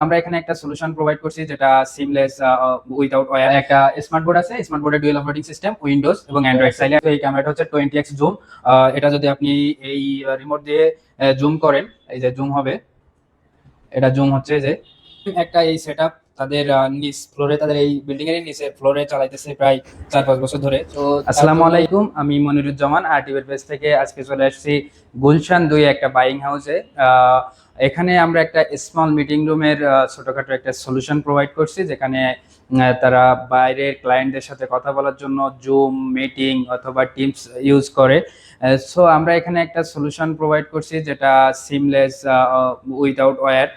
আমরা এখানে একটা সলিউশন প্রোভাইড করছি যেটা সিমলেস উইদাউট ওয়্যার একটা স্মার্ট বোর্ড আছে স্মার্ট বোর্ডে ডুয়েল অপারেটিং সিস্টেম উইন্ডোজ এবং অ্যান্ড্রয়েড সাইলে এই ক্যামেরাটা হচ্ছে টোয়েন্টি এক্স জুম এটা যদি আপনি এই রিমোট দিয়ে জুম করেন, এই যে জুম হবে, এটা জুম হচ্ছে যে, একটা এই সেটআপ তাদের নিচ ফ্লোরে তাদের এই বিল্ডিং এর নিচে ফ্লোরে চালাইতেছে প্রায় চার পাঁচ বছর ধরে। তো আসসালামু আলাইকুম আমি মনিরুজ্জামান আর টিভির পেজ থেকে আজকে চলে আসছি গুলশান দুই একটা বাইং হাউসে এখানে আমরা একটা স্মল মিটিং রুমের ছোটখাটো একটা সলিউশন প্রোভাইড করছি যেখানে তারা বাইরের ক্লায়েন্টদের সাথে কথা বলার জন্য জুম মিটিং অথবা টিমস ইউজ করে। সো আমরা এখানে একটা সলিউশন প্রোভাইড করছি যেটা সিমলেস উইদাউট ওয়্যার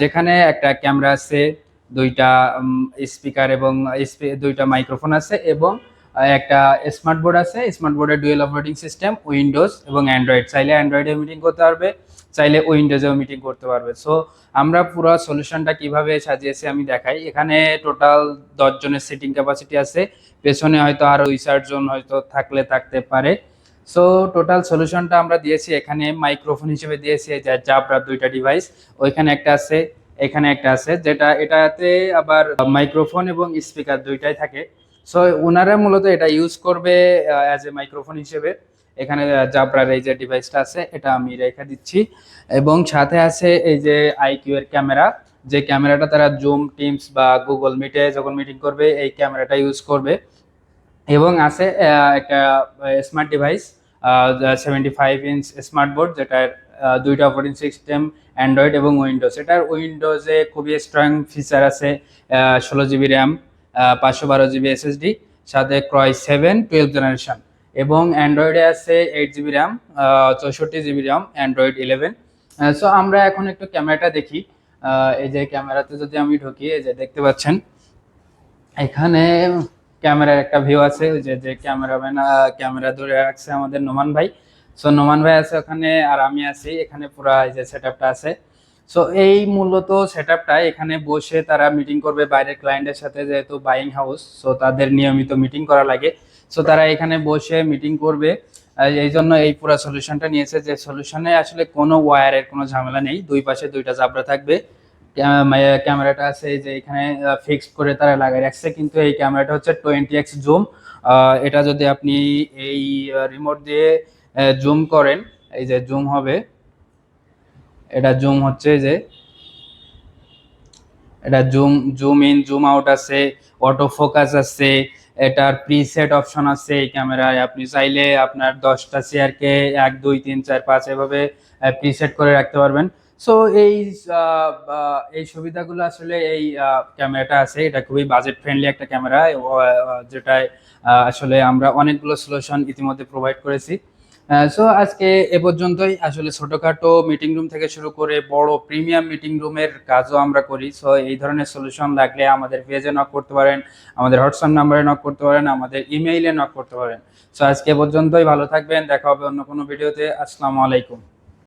যেখানে একটা ক্যামেরা আছে দুইটা স্পিকার এবং দুইটা মাইক্রোফোন আছে এবং একটা স্মার্ট বোর্ড আছে। স্মার্ট বোর্ডের ডুয়েল অপারেটিং সিস্টেম উইন্ডোজ এবং অ্যান্ড্রয়েড চাইলে অ্যান্ড্রয়েডে মিটিং করতে পারবে, চাইলে উইন্ডোজেও মিটিং করতে পারবে। সো আমরা পুরো সলিউশনটা কীভাবে সাজিয়েছি আমি দেখাই। এখানে টোটাল দশজনের সিটিং ক্যাপাসিটি আছে। পেছনে হয়তো আরও দুই চারজন হয়তো থাকলে থাকতে পারে। সো টোটাল সলিউশনটা আমরা দিয়েছি। এখানে মাইক্রোফোন হিসেবে দিয়েছি যা যে জাবরা দুইটা ডিভাইস ওইখানে একটা আছে। এখানে একটা আছে, যেটা এটাতে আবার মাইক্রোফোন এবং স্পিকার দুইটাই থাকে। সো ওনারা মূলত এটা ইউজ করবে অ্যাজ এ মাইক্রোফোন হিসেবে। এখানে জাবরার এই যে ডিভাইসটা আছে, এটা আমি রেখে দিচ্ছি। এবং সাথে আছে এই যে আইকিউ এর ক্যামেরা। যে ক্যামেরাটা তারা জুম টিমস বা গুগল মিটে যখন মিটিং করবে, এই ক্যামেরাটা ইউজ করবে। এবং আছে একটা smart device seventy five inch smart board যেটার দুইটা অপারেটিং সিস্টেম অ্যান্ড্রয়েড এবং উইন্ডোজ এটার উইন্ডোজে খুবই স্ট্রং ফিচার আছে ষোলো জিবি র্যাম পাঁচশো বারো জিবি এসএসডি সাথে ক্রয় সেভেন টুয়েলভ জেনারেশন এবং অ্যান্ড্রয়েডে আছে এইট জিবি র্যাম চৌষট্টি GB RAM Android eleven so আমরা এখন একটু ক্যামেরাটা দেখি। এই যে ক্যামেরাতে যদি আমি ঢুকি, এই যে দেখতে পাচ্ছেন, এখানে ক্যামেরার একটা ভিউ আছে। যে যে ক্যামেরাম্যান ক্যামেরা ধরে রাখছে আমাদের নোমান ভাই। সো নোমান ভাই আছে ওখানে আর আমি আছি। এখানে পুরা এই যে সেটআপটা আছে। সো এই মূলত সেটআপটা এখানে বসে তারা মিটিং করবে বাইরের ক্লায়েন্টের সাথে যেহেতু বাইং হাউস সো তাদের নিয়মিত মিটিং করা লাগে। সো তারা এখানে বসে মিটিং করবে। এই জন্য এই পুরো সলিউশনটা নিয়েছে যে সলিউশনে আসলে কোনো ওয়্যারের কোনো ঝামেলা নেই। দুই পাশে দুইটা জাবরা থাকবে। ক্যামেরাটা আছে যে এখানে ফিক্সড করে তারা লাগাই রাখছে। কিন্তু এই ক্যামেরাটা হচ্ছে টোয়েন্টি এক্স জুম এটা যদি আপনি এই রিমোট দিয়ে জুম করেন। এই যে জুম হবে। এটা জুম হচ্ছে যে, এটা zoom zoom in, zoom out আছে অটো ফোকাস আছে, এটার প্রিসেট অপশন আছে এই ক্যামেরায়। আপনি চাইলে আপনার দশটা চেয়ারকে এক, দুই, তিন, চার, পাঁচ এভাবে প্রিসেট করে রাখতে পারবেন। সো এই এই সুবিধাগুলো আসলে এই ক্যামেরাটা আছে। এটা খুবই বাজেট ফ্রেন্ডলি একটা ক্যামেরা। যেটায় আসলে আমরা অনেকগুলো সলিউশন ইতিমধ্যে প্রোভাইড করেছি। সো আজকে এ পর্যন্তই। আসলে ছোটখাটো মিটিং রুম থেকে শুরু করে বড় প্রিমিয়াম মিটিং রুমের কাজও আমরা করি। সো এই ধরনের সলিউশন লাগলে আমাদের পেজে নক করতে পারেন, আমাদের হোয়াটসঅ্যাপ নাম্বারে নক করতে পারেন, আমাদের ইমেইলে নক করতে পারেন। সো আজকে এ পর্যন্তই। ভালো থাকবেন। দেখা হবে অন্য কোনো ভিডিওতে আসসালামু আলাইকুম।